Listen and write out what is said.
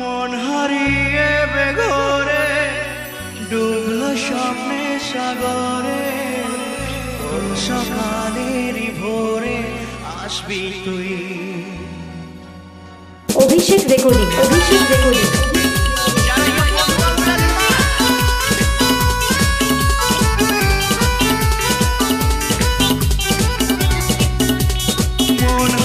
মন হারিয়ে বেঘরে ডুবল স্বপ্নে সাগরে সকালের ভোরে আসবি তুই? Abhishek recording Abhishek recording. মন